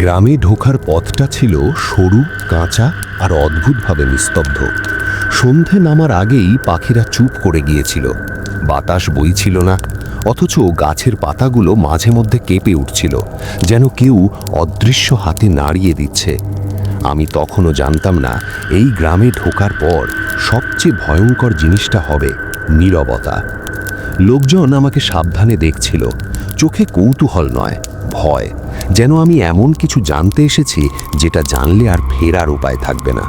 গ্রামে ঢোকার পথটা ছিল সরু, কাঁচা আর অদ্ভুতভাবে নিস্তব্ধ। সন্ধে নামার আগেই পাখিরা চুপ করে গিয়েছিল। বাতাস বইছিল না, অথচ গাছের পাতাগুলো মাঝে মধ্যে কেঁপে উঠছিল, যেন কেউ অদৃশ্য হাতে নাড়িয়ে দিচ্ছে। আমি তখনও জানতাম না, এই গ্রামে ঢোকার পর সবচেয়ে ভয়ঙ্কর জিনিসটা হবে নীরবতা। লোকজন আমাকে সাবধানে দেখছিল। চোখে কৌতূহল নয়, ভয়। যেন আমি এমন কিছু জানতে এসেছি যেটা জানলে আর ফেরার উপায় থাকবে না।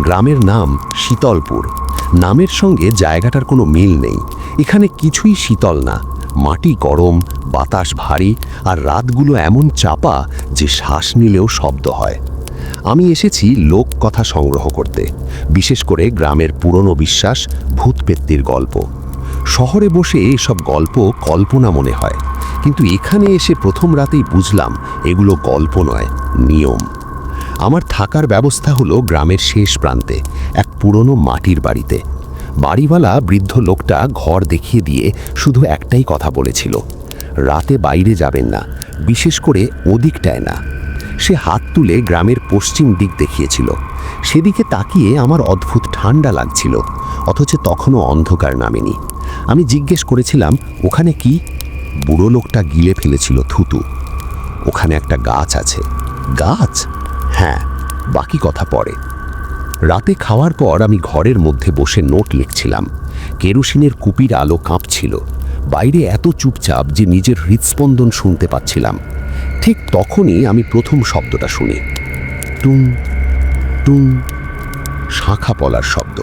গ্রামের নাম শীতলপুর। নামের সঙ্গে জায়গাটার কোনো মিল নেই। এখানে কিছুই শীতল না। মাটি গরম, বাতাস ভারী, আর রাতগুলো এমন চাপা যে শ্বাস নিলেও শব্দ হয়। আমি এসেছি লোক কথা সংগ্রহ করতে, বিশেষ করে গ্রামের পুরনো বিশ্বাস, ভূতপেত্তির গল্প। শহরে বসে এসব গল্প কল্পনা মনে হয়। কিন্তু এখানে এসে প্রথম রাতেই বুঝলাম, এগুলো গল্প নয়, নিয়ম। আমার থাকার ব্যবস্থা হলো গ্রামের শেষ প্রান্তে, এক পুরনো মাটির বাড়িতে। বাড়িওয়ালা বৃদ্ধ লোকটা ঘর দেখিয়ে দিয়ে শুধু একটাই কথা বলেছিল, রাতে বাইরে যাবেন না, বিশেষ করে ওদিকটায় না। সে হাত তুলে গ্রামের পশ্চিম দিক দেখিয়েছিল, সেদিকে তাকিয়ে আমার অদ্ভুত ঠান্ডা লাগছিল, অথচ তখনও অন্ধকার নামেনি। আমি জিজ্ঞেস করেছিলাম, ওখানে কি? বুড়ো লোকটা গিলে ফেলেছিল থুতু। ওখানে একটা গাছ আছে। গাছ? হ্যাঁ বাকি কথা পরে। রাতে খাওয়ার পর আমি ঘরের মধ্যে বসে নোট লিখছিলাম। কেরোসিনের কুপির আলো কাঁপছিল। বাইরে এত চুপচাপ যে নিজের হৃদস্পন্দন শুনতে পাচ্ছিলাম। ঠিক তখনই আমি প্রথম শব্দটা শুনি। টুং টুং, শাখা পলার শব্দ।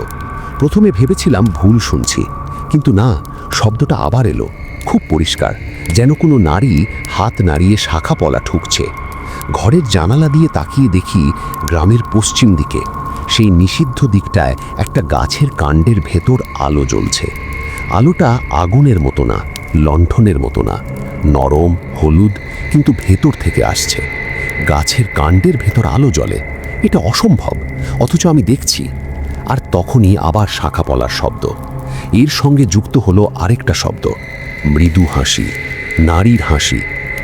প্রথমে ভেবেছিলাম ভুল শুনছি, কিন্তু না, শব্দটা আবার এলো। খুব পরিষ্কার, যেন কোনো নারী হাত নাড়িয়ে শাখা পলা ঠুকছে। ঘরের জানালা দিয়ে তাকিয়ে দেখি গ্রামের পশ্চিম দিকে, সেই নিষিদ্ধ দিকটায় একটা গাছের কাণ্ডের ভেতর আলো জ্বলছে। আলোটা আগুনের মতো না, লণ্ঠনের মতো না, নরম, হলুদ, কিন্তু ভেতর থেকে আসছে। গাছের কাণ্ডের ভেতর আলো জ্বলে, এটা অসম্ভব, অথচ আমি দেখছি। আর তখনই আবার শাখা পলার শব্দ। এর সঙ্গে যুক্ত হলো আরেকটা শব্দ। মৃদু হাসি, নারীর হাসি,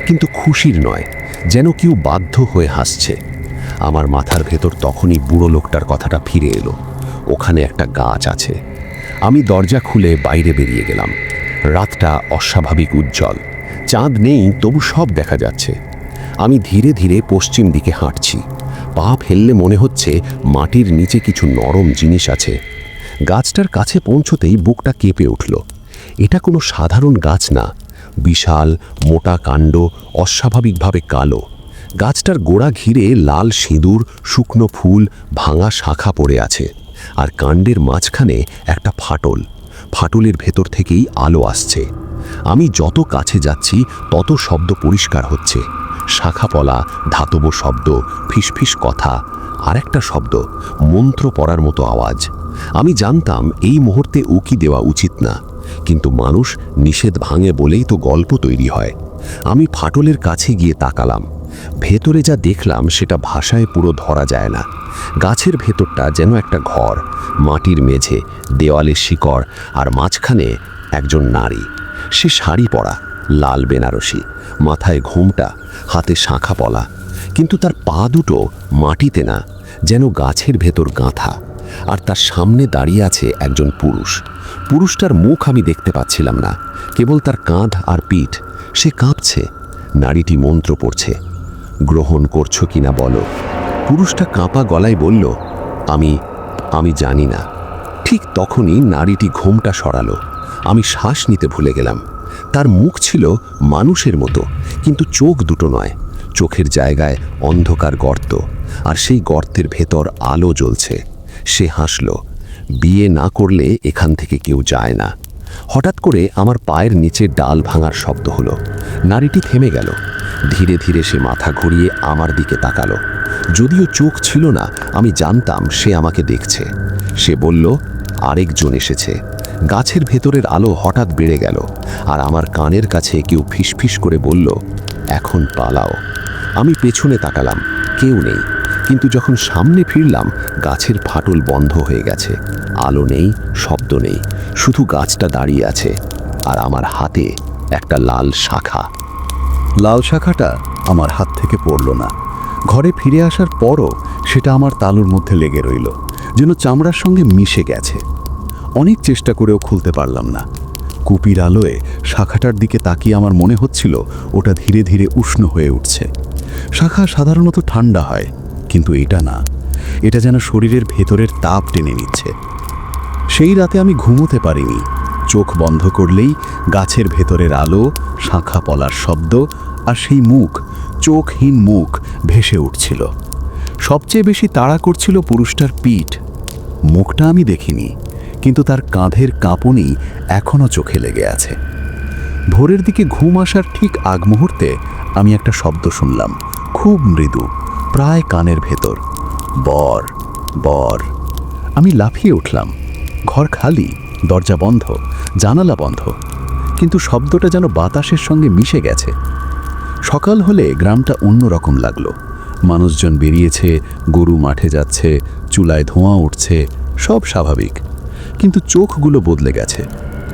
কিন্তু খুশির নয়, যেন কেউ বাধ্য হয়ে হাসছে। আমার মাথার ভেতর তখনই বুড়ো লোকটার কথাটা ফিরে এলো। ওখানে একটা গাছ আছে। আমি দরজা খুলে বাইরে বেরিয়ে গেলাম। রাতটা অস্বাভাবিক উজ্জ্বল। চাঁদ নেই, তবু সব দেখা যাচ্ছে। আমি ধীরে ধীরে পশ্চিম দিকে হাঁটছি। পা ফেললে মনে হচ্ছে মাটির নিচে কিছু নরম জিনিস আছে। গাছটার কাছে পৌঁছতেই বুকটা কেঁপে উঠল। এটা কোনো সাধারণ গাছ না। বিশাল, মোটা কাণ্ড, অস্বাভাবিকভাবে কালো। গাছটার গোড়া ঘিরে লাল সিঁদুর, শুকনো ফুল, ভাঙা শাখা পড়ে আছে। আর কাণ্ডের মাঝখানে একটা ফাটল। ফাটলের ভেতর থেকেই আলো আসছে। আমি যত কাছে যাচ্ছি, তত শব্দ পরিষ্কার হচ্ছে। শাখা পলা, ধাতব শব্দ, ফিসফিস কথা আর একটা শব্দ, মন্ত্র পড়ার মতো আওয়াজ। আমি জানতাম এই মুহূর্তে উকি দেওয়া উচিত না। কিন্তু মানুষ নিষেধ ভাঙে বলেই তো গল্প তৈরি হয়। আমি ফাটলের কাছে গিয়ে তাকালাম। ভেতরে যা দেখলাম সেটা ভাষায় পুরো ধরা যায় না। গাছের ভেতরটা যেন একটা ঘর, মাটির মেঝে, দেওয়ালের শিকড় আর মাঝখানে একজন নারী। সে শাড়ি পরা, লাল বেনারসি, মাথায় ঘুমটা, হাতে শাঁখা পলা। কিন্তু তার পা দুটো মাটিতে না, যেন গাছের ভেতর গাঁথা। আর তার সামনে দাঁড়িয়ে আছে একজন পুরুষ। পুরুষটার মুখ আমি দেখতে পাচ্ছিলাম না। কেবল তার কাঁধ আর পিঠ। সে কাঁপছে। নারীটি মন্ত্র পড়ছে। গ্রহণ করছ কিনা বলো। পুরুষটা কাঁপা গলায় বলল, আমি আমি জানি না। ঠিক তখনই নারীটি ঘুমটা সরালো। আমি শ্বাস নিতে ভুলে গেলাম। তার মুখ ছিল মানুষের মতো, কিন্তু চোখ দুটো নয়। চোখের জায়গায় অন্ধকার গর্ত, আর সেই গর্তের ভেতর আলো জ্বলছে। সে হাসল, বিয়ে না করলে এখান থেকে কেউ যায় না। হঠাৎ করে আমার পায়ের নিচে ডাল ভাঙার শব্দ হলো। নারীটি থেমে গেল। ধীরে ধীরে সে মাথা ঘুরিয়ে আমার দিকে তাকালো। যদিও চোখ ছিল না, আমি জানতাম সে আমাকে দেখছে। সে বলল, আরেকজন এসেছে। গাছের ভেতরের আলো হঠাৎ বেড়ে গেল, আর আমার কানের কাছে কেউ ফিসফিস করে বলল, এখন পালাও। আমি পেছনে তাকালাম, কেউ নেই। কিন্তু যখন সামনে ফিরলাম, গাছের ফাটল বন্ধ হয়ে গেছে। আলো নেই, শব্দ নেই, শুধু গাছটা দাঁড়িয়ে আছে আর আমার হাতে একটা লাল শাখা। লাল শাখাটা আমার হাত থেকে পড়ল না। ঘরে ফিরে আসার পরও সেটা আমার তালুর মধ্যে লেগে রইল, যেন চামড়ার সঙ্গে মিশে গেছে। অনেক চেষ্টা করেও খুলতে পারলাম না। কুপির আলোয় শাখাটার দিকে তাকিয়ে আমার মনে হচ্ছিল, ওটা ধীরে ধীরে উষ্ণ হয়ে উঠছে। শাখা সাধারণত ঠান্ডা হয় কিন্তু এটা না। এটা যেন শরীরের ভেতরের তাপ টেনে নিচ্ছে। সেই রাতে আমি ঘুমোতে পারিনি। চোখ বন্ধ করলেই গাছের ভেতরের আলো, শাখা পলার শব্দ আর সেই মুখ, চোখহীন মুখ ভেসে উঠছিল। সবচেয়ে বেশি তাড়া করছিল পুরুষটার পিঠ। মুখটা আমি দেখিনি, কিন্তু তার কাঁধের কাঁপনই এখনও চোখে লেগে আছে। ভোরের দিকে ঘুম আসার ঠিক আগ মুহূর্তে আমি একটা শব্দ শুনলাম, খুব মৃদু। প্রায় কানের ভেতর। বর বর। আমি লাফিয়ে উঠলাম। ঘর খালি, দরজা বন্ধ, জানালা বন্ধ। কিন্তু শব্দটা যেন বাতাসের সঙ্গে মিশে গেছে। সকাল হলে গ্রামটা অন্যরকম লাগল। মানুষজন বেরিয়েছে, গরু মাঠে যাচ্ছে, চুলায় ধোঁয়া উঠছে, সব স্বাভাবিক। কিন্তু চোখগুলো বদলে গেছে।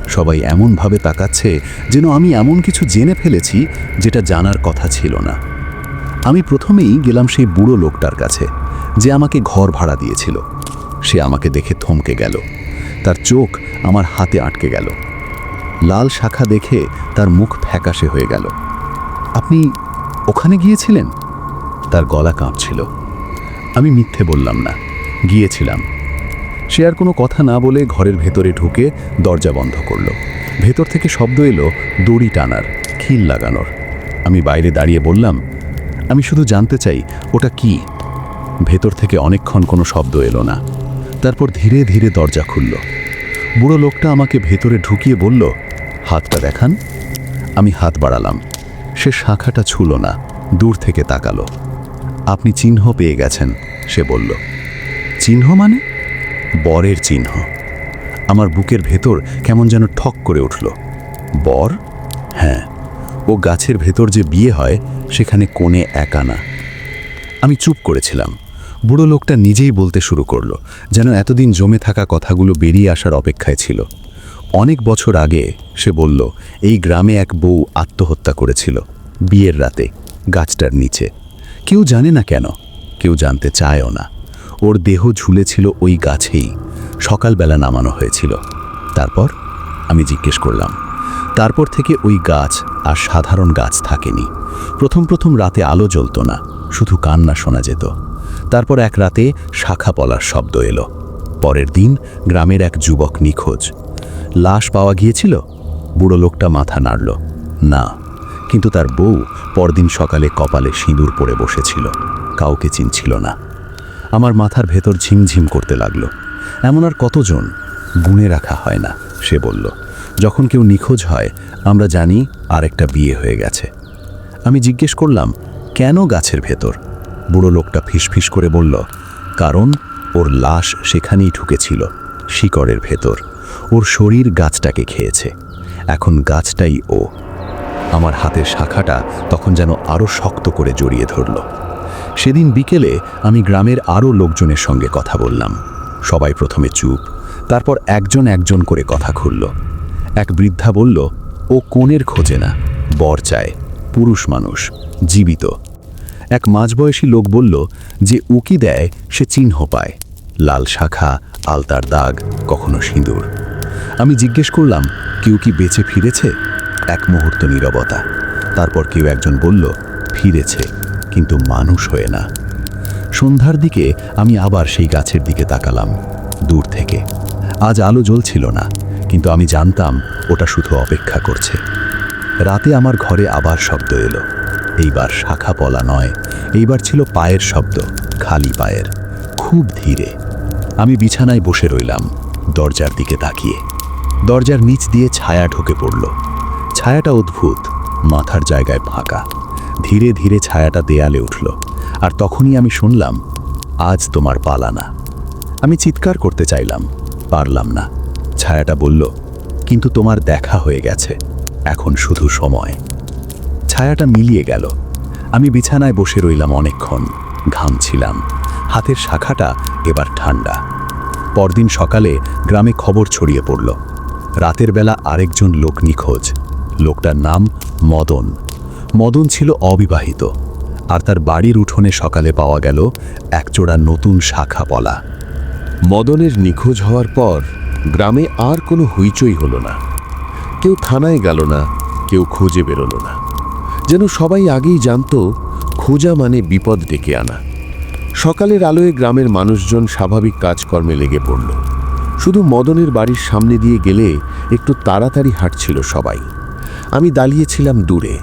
সবাই এমনভাবে তাকাচ্ছে যেন আমি এমন কিছু জেনে ফেলেছি যেটা জানার কথা ছিল না। আমি প্রথমেই গেলাম সেই বুড়ো লোকটার কাছে, যে আমাকে ঘর ভাড়া দিয়েছিল। সে আমাকে দেখে থমকে গেল। তার চোখ আমার হাতে আটকে গেল। লাল শাখা দেখে তার মুখ ফ্যাকাশে হয়ে গেল। আপনি ওখানে গিয়েছিলেন? তার গলা কাঁপছিল। আমি মিথ্যে বললাম না, গিয়েছিলাম। সে আর কোনো কথা না বলে ঘরের ভেতরে ঢুকে দরজা বন্ধ করল। ভেতর থেকে শব্দ এলো দড়ি টানার, খিল লাগানোর। আমি বাইরে দাঁড়িয়ে বললাম আমি শুধু জানতে চাই, ওটা কি? ভেতর থেকে অনেকক্ষণ কোনো শব্দ এলো না। তারপর ধীরে ধীরে দরজা খুলল। বুড়ো লোকটা আমাকে ভেতরে ঢুকিয়ে বলল, হাতটা দেখান। আমি হাত বাড়ালাম। সে শাখাটা ছুল না, দূর থেকে তাকালো। আপনি চিহ্ন পেয়ে গেছেন, সে বলল। চিহ্ন মানে? বরের চিহ্ন। আমার বুকের ভেতর কেমন যেন ঠক করে উঠল। বর? হ্যাঁ। ও গাছের ভেতর যে বিয়ে হয়, সেখানে কোণে একা না। আমি চুপ করেছিলাম। বুড়ো লোকটা নিজেই বলতে শুরু করল, যেন এতদিন জমে থাকা কথাগুলো বেরিয়ে আসার অপেক্ষায় ছিল। অনেক বছর আগে সে বলল, এই গ্রামে এক বউ আত্মহত্যা করেছিল, বিয়ের রাতে, গাছটার নিচে। কেউ জানে না কেন, কেউ জানতে চায়ও না। ওর দেহ ঝুলেছিল ওই গাছেই, সকালবেলা নামানো হয়েছিল। তারপর আমি জিজ্ঞেস করলাম তারপর থেকে ওই গাছ আর সাধারণ গাছ থাকেনি। প্রথম প্রথম রাতে আলো জ্বলতো না, শুধু কান্না শোনা যেত। তারপর এক রাতে শাখা পলার শব্দ এলো। পরের দিন গ্রামের এক যুবক নিখোঁজ। লাশ পাওয়া গিয়েছিল? বুড়ো লোকটা মাথা নাড়ল। না, কিন্তু তার বউ পরদিন সকালে কপালে সিঁদুর পরে বসেছিল। কাউকে চিনছিল না। আমার মাথার ভেতর ঝিমঝিম করতে লাগল। এমন আর কতজন? গুণে রাখা হয় না, সে বলল। যখন কেউ নিখোঁজ হয়, আমরা জানি আরেকটা বিয়ে হয়ে গেছে। আমি জিজ্ঞেস করলাম, কেন গাছের ভেতর? বুড়ো লোকটা ফিসফিস করে বলল, কারণ ওর লাশ সেখানেই ঢুকেছিল, শিকড়ের ভেতর। ওর শরীর গাছটাকে খেয়েছে। এখন গাছটাই ও। আমার হাতের শাখাটা তখন যেন আরও শক্ত করে জড়িয়ে ধরল। সেদিন বিকেলে আমি গ্রামের আরও লোকজনের সঙ্গে কথা বললাম। সবাই প্রথমে চুপ, তারপর একজন একজন করে কথা খুলল। এক বৃদ্ধা বলল, ও কোণের খোঁজে না, বর চায়, পুরুষ মানুষ, জীবিত। এক মাঝবয়সী লোক বলল, যে উকি দেয়, সে চিহ্ন পায়, লাল শাখা, আলতার দাগ, কখনো সিঁদুর। আমি জিজ্ঞেস করলাম, কেউ কি বেঁচে ফিরেছে? এক মুহূর্ত নীরবতা। তারপর কেউ একজন বলল, ফিরেছে, কিন্তু মানুষ হয়ে না। সন্ধ্যার দিকে আমি আবার সেই গাছের দিকে তাকালাম, দূর থেকে। আজ আলো জ্বলছিল না কিন্তু আমি জানতাম ওটা শুধু অপেক্ষা করছে। রাতে আমার ঘরে আবার শব্দ এলো। এইবার শাখা পলা নয়, এইবার ছিল পায়ের শব্দ, খালি পায়ের, খুব ধীরে। আমি বিছানায় বসে রইলাম, দরজার দিকে তাকিয়ে। দরজার নিচ দিয়ে ছায়া ঢুকে পড়ল। ছায়াটা অদ্ভুত, মাথার জায়গায় ফাঁকা। ধীরে ধীরে ছায়াটা দেয়ালে উঠল। আর তখনই আমি শুনলাম, আজ তোমার পালা না। আমি চিৎকার করতে চাইলাম, পারলাম না। ছায়াটা বলল, কিন্তু তোমার দেখা হয়ে গেছে। এখন শুধু সময়। ছায়াটা মিলিয়ে গেল। আমি বিছানায় বসে রইলাম অনেকক্ষণ, ঘামছিলাম। হাতের শাখাটা এবার ঠান্ডা। পরদিন সকালে গ্রামে খবর ছড়িয়ে পড়ল। রাতের বেলা আরেকজন লোক নিখোঁজ। লোকটার নাম মদন। মদন ছিল অবিবাহিত। আর তার বাড়ির উঠোনে সকালে পাওয়া গেল একচোড়া নতুন শাখা পলা মদনের নিখোঁজ হওয়ার পর গ্রামে আর কোনো হইচই হলো না। কেউ থানায় গেল না, কেউ খোঁজে বেরোলো না। যেন সবাই আগেই জানতো, খোঁজা মানে বিপদ ডেকে আনা। সকালের আলোয় গ্রামের মানুষজন স্বাভাবিক কাজকর্মে লেগে পড়ল। শুধু মদনের বাড়ির সামনে দিয়ে গেলে একটু তাড়াতাড়ি হাঁটছিল সবাই। আমি দাঁড়িয়েছিলাম দূরে।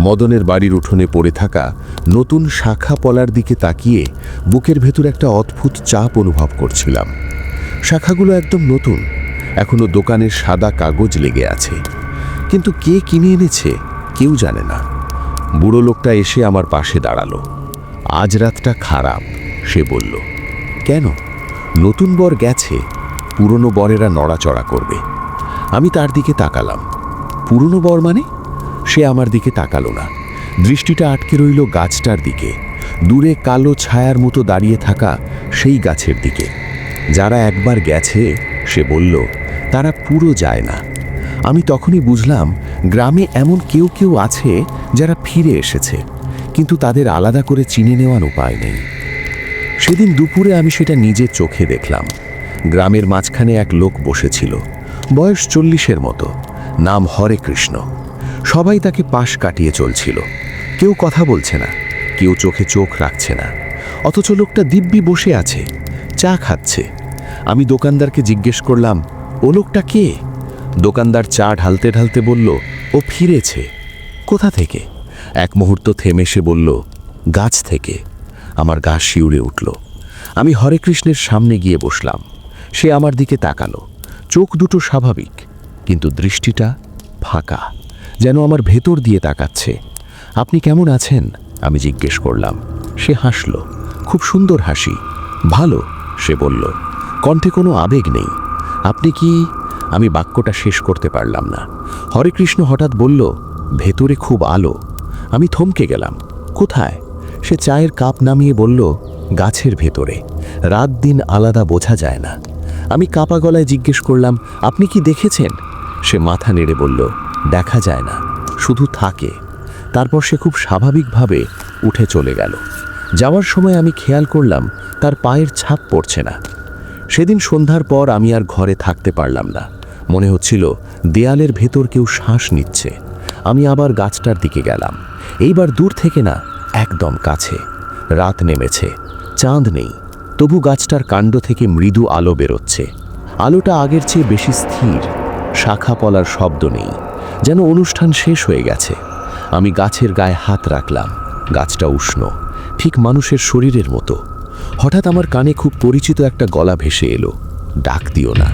মদনের বাড়ির উঠোনে পড়ে থাকা নতুন শাখা পলার দিকে তাকিয়ে বুকের ভেতর একটা অদ্ভুত চাপ অনুভব করছিলাম। শাখাগুলো একদম নতুন। এখনও দোকানের সাদা কাগজ লেগে আছে। কিন্তু কে কিনে এনেছে, কেউ জানে না। বুড়ো লোকটা এসে আমার পাশে দাঁড়াল। আজ রাতটা খারাপ, সে বলল, কেন? নতুন বর গেছে, পুরনো বরেরা নড়াচড়া করবে। আমি তার দিকে তাকালাম। পুরনো বর মানে? সে আমার দিকে তাকালো না। দৃষ্টিটা আটকে রইল গাছটার দিকে। দূরে কালো ছায়ার মতো দাঁড়িয়ে থাকা সেই গাছের দিকে। যারা একবার গেছে, সে বলল, তারা পুরো যায় না। আমি তখনই বুঝলাম, গ্রামে এমন কেউ কেউ আছে যারা ফিরে এসেছে, কিন্তু তাদের আলাদা করে চিনে নেওয়ার উপায় নেই। সেদিন দুপুরে আমি সেটা নিজের চোখে দেখলাম। গ্রামের মাঝখানে এক লোক বসেছিল, বয়স চল্লিশের মতো, নাম হরে কৃষ্ণ। সবাই তাকে পাশ কাটিয়ে চলছিল। কেউ কথা বলছে না, কেউ চোখে চোখ রাখছে না, অথচ লোকটা দিব্যি বসে আছে, চা খাচ্ছে। আমি দোকানদারকে জিজ্ঞেস করলাম, ও লোকটা কে? দোকানদার চা ঢালতে ঢালতে বলল, ও ফিরেছে। কোথা থেকে? এক মুহূর্ত থেমে সে বলল, গাছ থেকে। আমার গা শিউরে উঠল। আমি হরে কৃষ্ণের সামনে গিয়ে বসলাম। সে আমার দিকে তাকালো। চোখ দুটো স্বাভাবিক, কিন্তু দৃষ্টিটা ফাঁকা, যেন আমার ভেতর দিয়ে তাকাচ্ছে। আপনি কেমন আছেন? আমি জিজ্ঞেস করলাম। সে হাসল। খুব সুন্দর হাসি। ভালো, সে বলল। কণ্ঠে কোনো আবেগ নেই। আপনি কি, আমি বাক্যটা শেষ করতে পারলাম না। হরে কৃষ্ণ হঠাৎ বলল, ভেতরে খুব আলো। আমি থমকে গেলাম। কোথায়? সে চায়ের কাপ নামিয়ে বলল, গাছের ভেতরে। রাত দিন আলাদা বোঝা যায় না। আমি কাপা গলায় জিজ্ঞেস করলাম, আপনি কি দেখেছেন? সে মাথা নেড়ে বলল, দেখা যায় না, শুধু থাকে। তারপর সে খুব স্বাভাবিকভাবে উঠে চলে গেল। যাওয়ার সময় আমি খেয়াল করলাম, তার পায়ের ছাপ পড়ছে না। সেদিন সন্ধ্যার পর আমি আর ঘরে থাকতে পারলাম না। মনে হচ্ছিল, দেয়ালের ভেতর কেউ শ্বাস নিচ্ছে। আমি আবার গাছটার দিকে গেলাম। এইবার দূর থেকে না, একদম কাছে। রাত নেমেছে, চাঁদ নেই। তবু গাছটার কাণ্ড থেকে মৃদু আলো বেরোচ্ছে। আলোটা আগের চেয়ে বেশি স্থির। শাখা পলার শব্দ নেই। যেন অনুষ্ঠান শেষ হয়ে গেছে। আমি গাছের গায়ে হাত রাখলাম। গাছটা উষ্ণ। ঠিক মানুষের শরীরের মতো। হঠাৎ আমার কানে খুব পরিচিত একটা গলা ভেসে এলো। ডাক দিও না।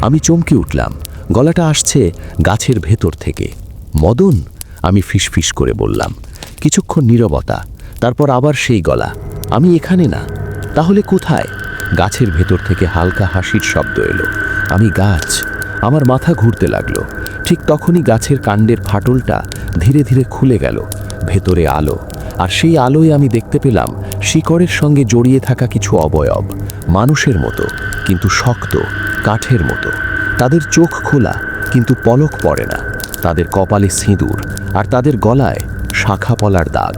আমি চমকে উঠলাম। গলাটা আসছে গাছের ভেতর থেকে। মদন? আমি ফিসফিস করে বললাম। কিছুক্ষণ নীরবতা, তারপর আবার সেই গলা। আমি এখানে না। তাহলে কোথায়? গাছের ভেতর থেকে হালকা হাসির শব্দ এলো। আমি গাছ। আমার মাথা ঘুরতে লাগল। ঠিক তখনই গাছের কাণ্ডের ফাটলটা ধীরে ধীরে খুলে গেল। ভেতরে আলো। আর সেই আলোয় আমি দেখতে পেলাম শিকড়ের সঙ্গে জড়িয়ে থাকা কিছু অবয়ব, মানুষের মতো, কিন্তু শক্ত, কাঠের মতো। তাদের চোখ খোলা, কিন্তু পলক পড়ে না। তাদের কপালে সিঁদুর আর তাদের গলায় শাখা পলার দাগ।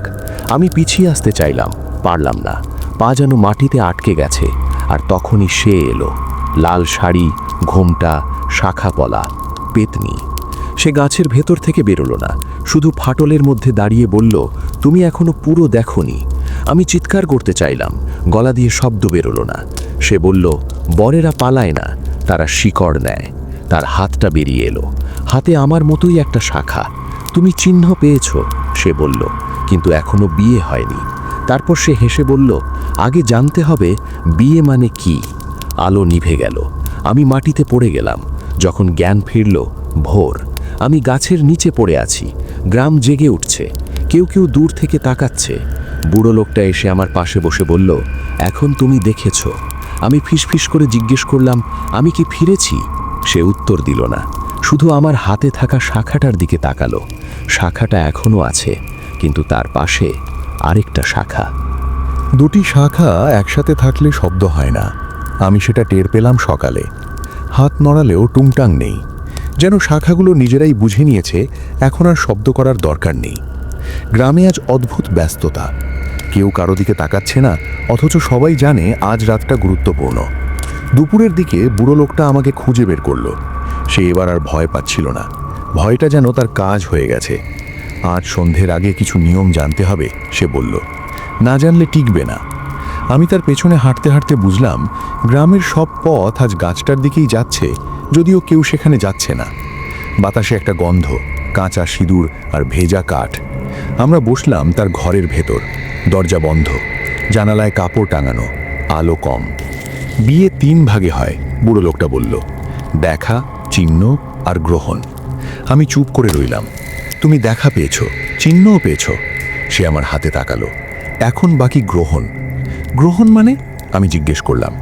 আমি পিছিয়ে আসতে চাইলাম, পারলাম না। পা যেন মাটিতে আটকে গেছে, আর তখনই সে এলো। লাল শাড়ি, ঘোমটা, শাখা পলা, পেতনি। সে গাছের ভেতর থেকে বেরোলো না। শুধু ফাটলের মধ্যে দাঁড়িয়ে বলল, তুমি এখনও পুরো দেখনি। আমি চিৎকার করতে চাইলাম, গলা দিয়ে শব্দ বেরোলো না। সে বলল, বরেরা পালায় না, তারা শিকড় নেয়। তার হাতটা বেরিয়ে এলো। হাতে আমার মতোই একটা শাখা। তুমি চিহ্ন পেয়েছ, সে বলল, কিন্তু এখনও বিয়ে হয়নি। তারপর সে হেসে বলল, আগে জানতে হবে, বিয়ে মানে কি? আলো নিভে গেল। আমি মাটিতে পড়ে গেলাম। যখন জ্ঞান ফিরল, ভোর। আমি গাছের নিচে পড়ে আছি। গ্রাম জেগে উঠছে। কেউ কেউ দূর থেকে তাকাচ্ছে। বুড়ো লোকটা এসে আমার পাশে বসে বলল, এখন তুমি দেখেছ। আমি ফিসফিস করে জিজ্ঞেস করলাম, আমি কি ফিরেছি? সে উত্তর দিল না। শুধু আমার হাতে থাকা শাখাটার দিকে তাকালো। শাখাটা এখনও আছে, কিন্তু তার পাশে আরেকটা শাখা। দুটি শাখা একসাথে থাকলে শব্দ হয় না। আমি সেটা টের পেলাম সকালে। হাত নড়ালেও টুংটাং নেই। যেন শাখাগুলো নিজেরাই বুঝে নিয়েছে, এখন আর শব্দ করার দরকার নেই। গ্রামে আজ অদ্ভুত ব্যস্ততা। কেউ কারও দিকে তাকাচ্ছে না, অথচ সবাই জানে আজ রাতটা গুরুত্বপূর্ণ। দুপুরের দিকে বুড়ো লোকটা আমাকে খুঁজে বের করল। সে এবার আর ভয় পাচ্ছিল না। ভয়টা যেন তার কাজ হয়ে গেছে। আজ সন্ধ্যের আগে কিছু নিয়ম জানতে হবে, সে বলল। না জানলে টিকবে না। আমি তার পেছনে হাঁটতে হাঁটতে বুঝলাম, গ্রামের সব পথ আজ গাছটার দিকেই যাচ্ছে, যদিও কেউ সেখানে যাচ্ছে না। বাতাসে একটা গন্ধ, কাঁচা সিঁদুর আর ভেজা কাঠ। আমরা বসলাম তার ঘরের ভেতর। দরজা বন্ধ, জানালায় কাপড় টাঙানো, আলো কম। বিয়ে তিন ভাগে হয়, বুড়ো লোকটা বলল, দেখা, চিহ্ন আর গ্রহণ। আমি চুপ করে রইলাম। তুমি দেখা পেয়েছ, চিহ্নও পেয়েছ। সে আমার হাতে তাকালো। এখন বাকি গ্রহণ। গ্রহণ মানে? আমি জিজ্ঞেস করলাম।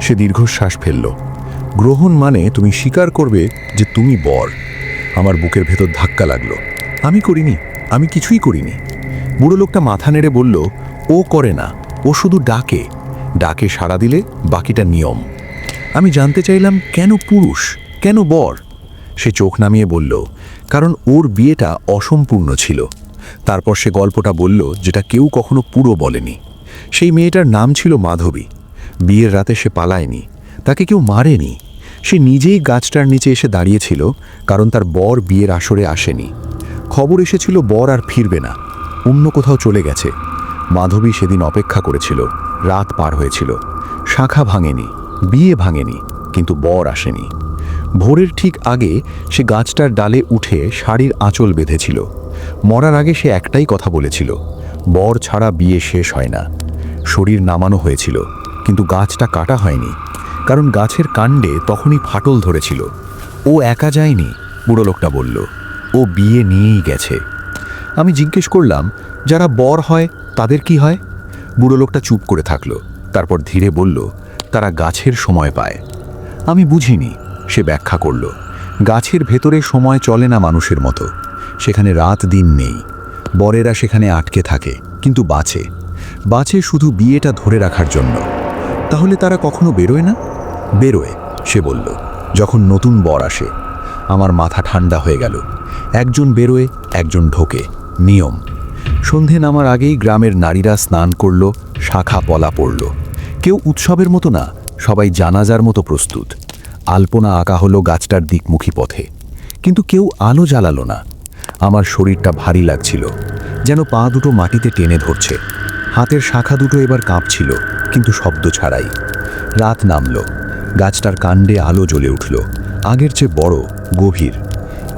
সে দীর্ঘশ্বাস ফেলল। গ্রহণ মানে তুমি স্বীকার করবে যে তুমি বর। আমার বুকের ভেতর ধাক্কা লাগল। আমি করিনি। আমি কিছুই করিনি। বুড়ো লোকটা মাথা নেড়ে বলল, ও করে না। ও শুধু ডাকে। ডাকে সাড়া দিলে বাকিটা নিয়ম। আমি জানতে চাইলাম, কেন পুরুষ? কেন বর? সে চোখ নামিয়ে বলল, কারণ ওর বিয়েটা অসম্পূর্ণ ছিল। তারপর সে গল্পটা বলল, যেটা কেউ কখনো পুরো বলেনি। সেই মেয়েটার নাম ছিল মাধবী। বিয়ের রাতে সে পালায়নি, তাকে কেউ মারেনি। সে নিজেই গাছটার নিচে এসে দাঁড়িয়েছিল, কারণ তার বর বিয়ের আসরে আসেনি। খবর এসেছিল বর আর ফিরবে না, অন্য কোথাও চলে গেছে। মাধবী সেদিন অপেক্ষা করেছিল, রাত পার হয়েছিল। শাখা ভাঙেনি, বিয়ে ভাঙেনি, কিন্তু বর আসেনি। ভোরের ঠিক আগে সে গাছটার ডালে উঠে শাড়ির আঁচল বেঁধেছিল। মরার আগে সে একটাই কথা বলেছিল, বর ছাড়া বিয়ে শেষ হয় না। শরীর নামানো হয়েছিল, কিন্তু গাছটা কাটা হয়নি, কারণ গাছের কাণ্ডে তখনই ফাটল ধরেছিল। ও একা যায়নি, বুড়ো লোকটা বলল। ও বিয়ে নিয়েই গেছে। আমি জিজ্ঞেস করলাম, যারা বর হয়, তাদের কি হয়? বুড়ো লোকটা চুপ করে থাকল, তারপর ধীরে বলল, তারা গাছের সময় পায়। আমি বুঝিনি, সে ব্যাখ্যা করল, গাছের ভেতরে সময় চলে না মানুষের মতো, সেখানে রাত দিন নেই, বরেরা সেখানে আটকে থাকে, কিন্তু বাঁচে। বাঁচে শুধু বিয়েটা ধরে রাখার জন্য। তাহলে তারা কখনো বেরোয় না? বেরোয়, সে বলল। যখন নতুন বর আসে, আমার মাথা ঠান্ডা হয়ে গেল। একজন বেরোয়, একজন ঢোকে। নিয়ম। সন্ধে নামার আগেই গ্রামের নারীরা স্নান করল, শাখা পলা পড়ল। কেউ উৎসবের মতো না, সবাই জানাজার মতো প্রস্তুত। আলপনা আঁকা হলো গাছটার দিকমুখী পথে। কিন্তু কেউ আলো জ্বালালো না। আমার শরীরটা ভারী লাগছিল, যেন পা দুটো মাটিতে টেনে ধরছে। হাতের শাখা দুটো এবার কাঁপছিল, কিন্তু শব্দ ছাড়াই। রাত নামল, গাছটার কাণ্ডে আলো জ্বলে উঠল, আগের চেয়ে বড়, গভীর।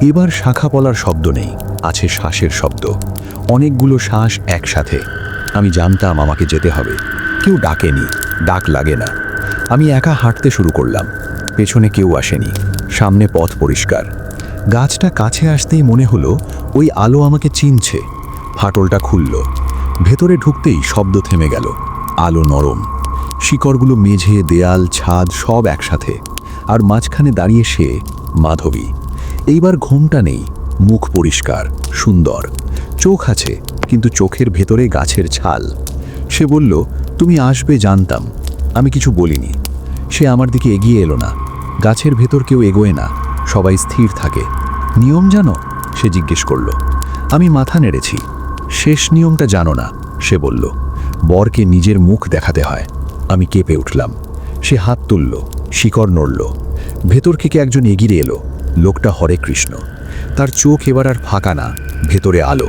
এবার শাখা পলার শব্দ নেই, আছে শ্বাসের শব্দ। অনেকগুলো শ্বাস একসাথে। আমি জানতাম আমাকে যেতে হবে। কেউ ডাকেনি, ডাক লাগে না। আমি একা হাঁটতে শুরু করলাম। পেছনে কেউ আসেনি, সামনে পথ পরিষ্কার। গাছটা কাছে আসতেই মনে হলো, ওই আলো আমাকে চিনছে। ফাটলটা খুলল ভেতরে ঢুকতেই শব্দ থেমে গেল। আলো নরম। শিকড়গুলো মেঝে, দেয়াল, ছাদ সব একসাথে। আর মাঝখানে দাঁড়িয়ে সে মাধবী। এইবার ঘুমটা নেই। মুখ পরিষ্কার, সুন্দর। চোখ আছে, কিন্তু চোখের ভেতরে গাছের ছাল। সে বলল, তুমি আসবে, জানতাম। আমি কিছু বলিনি সে আমার দিকে এগিয়ে এলো না। গাছের ভেতর কেউ এগোয় না। সবাই স্থির থাকে। নিয়ম জানো? সে জিজ্ঞেস করল। আমি মাথা নেড়েছি। শেষ নিয়মটা জানো না, সে বলল। বরকে নিজের মুখ দেখাতে হয়। আমি কেঁপে উঠলাম। সে হাত তুলল, শিকড় নড়ল। ভেতর থেকে একজন এগিয়ে এলো। লোকটা হরে কৃষ্ণ। তার চোখ এবার আর ফাঁকা না, ভেতরে আলো।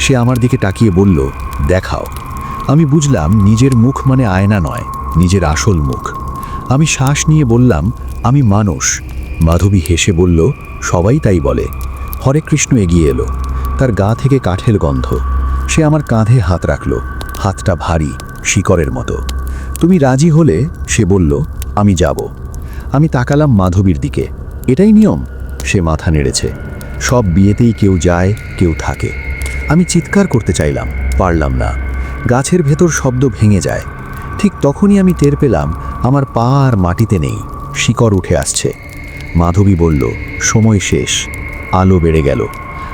সে আমার দিকে তাকিয়ে বলল, দেখাও। আমি বুঝলাম, নিজের মুখ মানে আয়না নয়, নিজের আসল মুখ। আমি শ্বাস নিয়ে বললাম, আমি মানুষ। মাধবী হেসে বলল, সবাই তাই বলে। হরে কৃষ্ণ এগিয়ে এলো। তার গা থেকে কাঠের গন্ধ। সে আমার কাঁধে হাত রাখল, হাতটা ভারী, শিকড়ের মতো। তুমি রাজি হলে, সে বলল, আমি যাব। আমি তাকালাম মাধবীর দিকে। এটাই নিয়ম? সে মাথা নেড়েছে। সব বিয়েতেই কেউ যায়, কেউ থাকে। আমি চিৎকার করতে চাইলাম, পারলাম না। গাছের ভেতর শব্দ ভেঙে যায়। ঠিক তখনই আমি টের পেলাম, আমার পা আর মাটিতে নেই, শিকড় উঠে আসছে। মাধবী বলল, সময় শেষ, আলো বেড়ে গেল।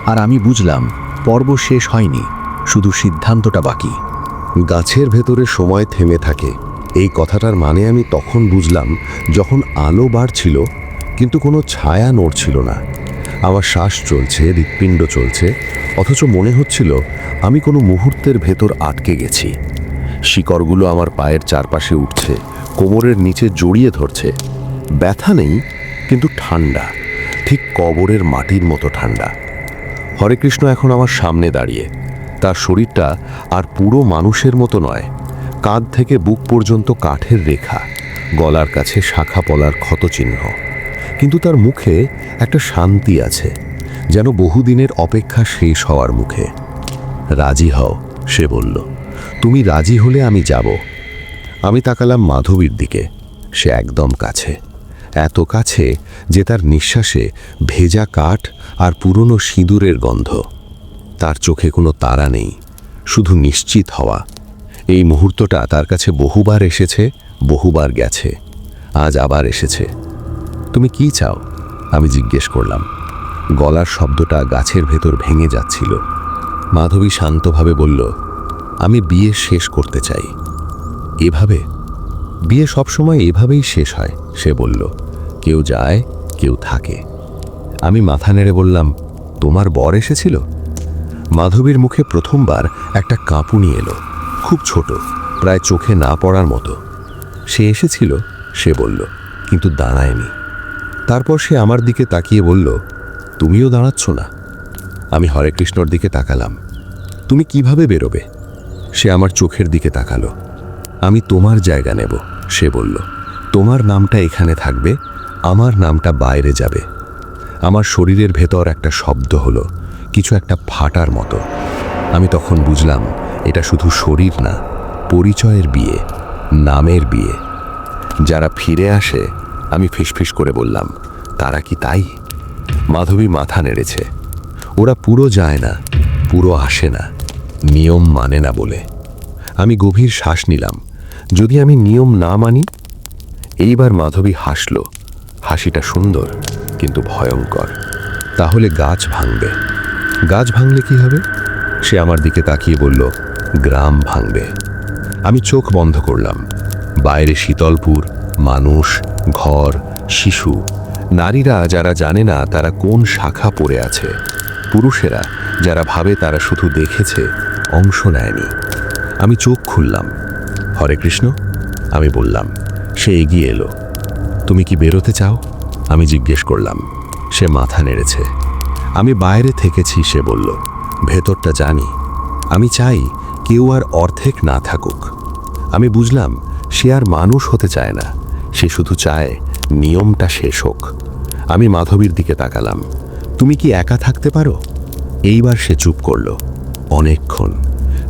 আর আমি বুঝলাম, পর্ব শেষ হয়নি। শুধু সিদ্ধান্তটা বাকি। গাছের ভেতরে সময় থেমে থাকে। এই কথাটার মানে আমি তখন বুঝলাম যখন আলো বাড়ছিল, কিন্তু কোনো ছায়া নড়ছিল না। আমার শ্বাস চলছে, হৃৎপিণ্ড চলছে, অথচ মনে হচ্ছিল আমি কোনো মুহূর্তের ভেতর আটকে গেছি। শিকড়গুলো আমার পায়ের চারপাশে উঠছে, কোমরের নিচে জড়িয়ে ধরছে। ব্যথা নেই, কিন্তু ঠান্ডা, ঠিক কবরের মাটির মতো ঠান্ডা। হরেকৃষ্ণ এখন আমার সামনে দাঁড়িয়ে। তার শরীরটা আর পুরো মানুষের মতো নয়, কাঁধ থেকে বুক পর্যন্ত কাঠের রেখা, গলার কাছে শাখা পলার ক্ষতচিহ্ন। কিন্তু তার মুখে একটা শান্তি আছে, যেন বহুদিনের অপেক্ষা শেষ হওয়ার মুখে। রাজি হও, সে বলল। তুমি রাজি হলে আমি যাব। আমি তাকালাম মাধবীর দিকে। সে একদম কাছে। এত কাছে যে তার নিঃশ্বাসে ভেজা কাঠ আর পুরনো সিঁদুরের গন্ধ। তার চোখে কোনো তারা নেই, শুধু নিশ্চিত হওয়া। এই মুহূর্তটা তার কাছে বহুবার এসেছে, বহুবার গেছে, আজ আবার এসেছে। তুমি কি চাও? আমি জিজ্ঞেস করলাম। গলার শব্দটা গাছের ভেতর ভেঙে যাচ্ছিল। মাধবী শান্তভাবে বলল, আমি বিয়ে শেষ করতে চাই। এভাবে? বিয়ে সবসময় এভাবেই শেষ হয়, সে বলল। কেউ যায়, কেউ থাকে। আমি মাথা নেড়ে বললাম, তোমার বর এসেছিল? মাধবীর মুখে প্রথমবার একটা কাঁপুনি এলো, খুব ছোট, প্রায় চোখে না পড়ার মতো। সে এসেছিল, সে বলল, কিন্তু দাঁড়ায়নি। তারপর সে আমার দিকে তাকিয়ে বলল, তুমিও দাঁড়াচ্ছ না। আমি হরেকৃষ্ণর দিকে তাকালাম। তুমি কীভাবে বেরোবে? সে আমার চোখের দিকে তাকালো। আমি তোমার জায়গা নেব, সে বলল। তোমার নামটা এখানে থাকবে, আমার নামটা বাইরে যাবে। আমার শরীরের ভেতর একটা শব্দ হলো। কিছু একটা ফাটার মতো। আমি তখন বুঝলাম, এটা শুধু শরীর না, পরিচয়ের বিয়ে, নামের বিয়ে। যারা ফিরে আসে, আমি ফিসফিস করে বললাম, তারা কি তাই? মাধবী মাথা নেড়েছে, ওরা পুরো যায় না, পুরো আসে না, নিয়ম মানে না বলে। আমি গভীর শ্বাস নিলাম, যদি আমি নিয়ম না মানি? এইবার মাধবী হাসল, হাসিটা সুন্দর, কিন্তু ভয়ঙ্কর। তাহলে গাছ ভাঙবে। গাছ ভাঙলে কি হবে? সে আমার দিকে তাকিয়ে বলল, গ্রাম ভাঙবে। আমি চোখ বন্ধ করলাম। বাইরে শীতলপুর, মানুষ, ঘর, শিশু। নারীরা যারা জানে না তারা কোন শাখা পড়ে আছে। পুরুষেরা যারা ভাবে তারা শুধু দেখেছে, অংশ নেয়নি। আমি চোখ খুললাম। হরে কৃষ্ণ, আমি বললাম। সে এগিয়ে এলো। তুমি কি বেরোতে চাও? আমি জিজ্ঞেস করলাম। সে মাথা নেড়েছে। আমি বাইরে থেকেছি, সে বলল। ভেতরটা জানি। আমি চাই কেউ আর অর্ধেক না থাকুক। আমি বুঝলাম, সে আর মানুষ হতে চায় না। সে শুধু চায় নিয়মটা শেষ হোক। আমি মাধবীর দিকে তাকালাম। তুমি কি একা থাকতে পারো? এইবার সে চুপ করল। অনেকক্ষণ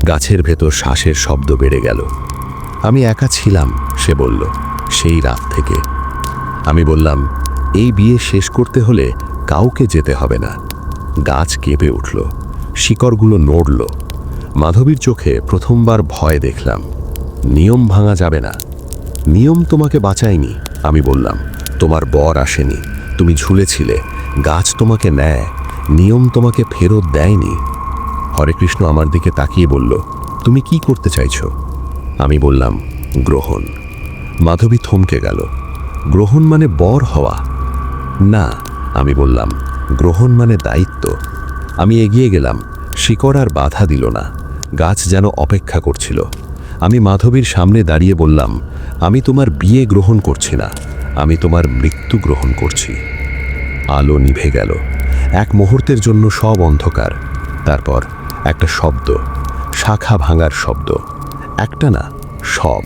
গাছের ভেতর শ্বাসের শব্দ বেড়ে গেল। আমি একা ছিলাম, সে বলল, সেই রাত থেকে। আমি বললাম, এই বিয়ে শেষ করতে হলে কাউকে যেতে হবে না। গাছ কেঁপে উঠল, শিকড়গুলো নড়ল। মাধবীর চোখে প্রথমবার ভয় দেখলাম। নিয়ম ভাঙা যাবে না। নিয়ম তোমাকে বাঁচায়নি, আমি বললাম। তোমার বর আসেনি, তুমি ঝুলেছিলে, গাছ তোমাকে নেয়, নিয়ম তোমাকে ফেরত দেয়নি। হরেকৃষ্ণ আমার দিকে তাকিয়ে বলল, তুমি কি করতে চাইছো? আমি বললাম, গ্রহণ। মাধবী থমকে গেল, গ্রহণ মানে বর হওয়া। না আমি বললাম, গ্রহণ মানে দায়িত্ব। আমি এগিয়ে গেলাম, শিকড় আর বাধা দিল না, গাছ যেন অপেক্ষা করছিল। আমি মাধবীর সামনে দাঁড়িয়ে বললাম, আমি তোমার বিয়ে গ্রহণ করছি না, আমি তোমার মৃত্যু গ্রহণ করছি। আলো নিভে গেল। এক মুহূর্তের জন্য সব অন্ধকার। তারপর একটা শব্দ, শাখা ভাঙার শব্দ। একটা না, সব।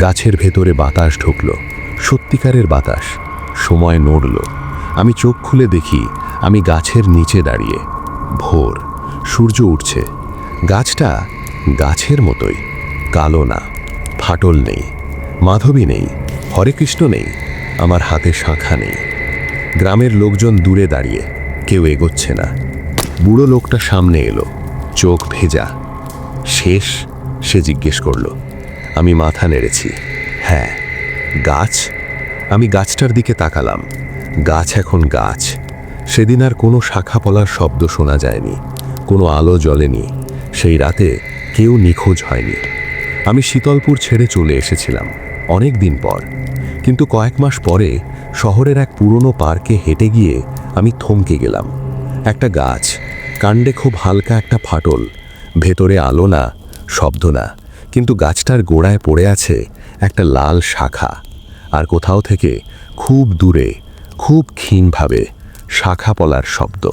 গাছের ভেতরে বাতাস ঢুকলো, সত্যিকারের বাতাস। সময় নড়ল। আমি চোখ খুলে দেখি আমি গাছের নিচে দাঁড়িয়ে। ভোর, সূর্য উঠছে। গাছটা গাছের মতোই, কালো না, ফাটল নেই, মাধবী নেই হরেকৃষ্ণ নেই, আমার হাতে শাখা নেই। গ্রামের লোকজন দূরে দাঁড়িয়ে, কেউ এগোচ্ছে না। বুড়ো লোকটা সামনে এলো, চোখ ভেজা। শেষ, সে জিজ্ঞেস করল, আমি মাথা নেড়েছি। হ্যাঁ গাছ? আমি গাছটার দিকে তাকালাম। গাছ এখন গাছ। সেদিন আর কোনো শাখা পলার শব্দ শোনা যায়নি, কোনো আলো জ্বলেনি, সেই রাতে কেউ নিখোঁজ হয়নি। আমি শীতলপুর ছেড়ে চলে এসেছিলাম, অনেক দিন পর। কিন্তু কয়েক মাস পরে শহরের এক পুরনো পার্কে হেঁটে গিয়ে আমি থমকে গেলাম। একটা গাছ, কাণ্ডে খুব হালকা একটা ফাটল, ভেতরে আলো না, শব্দ না, কিন্তু গাছটার গোড়ায় পড়ে আছে একটা লাল শাখা, আর কোথাও থেকে খুব দূরে খুব ক্ষীণভাবে শাখা পলার শব্দ।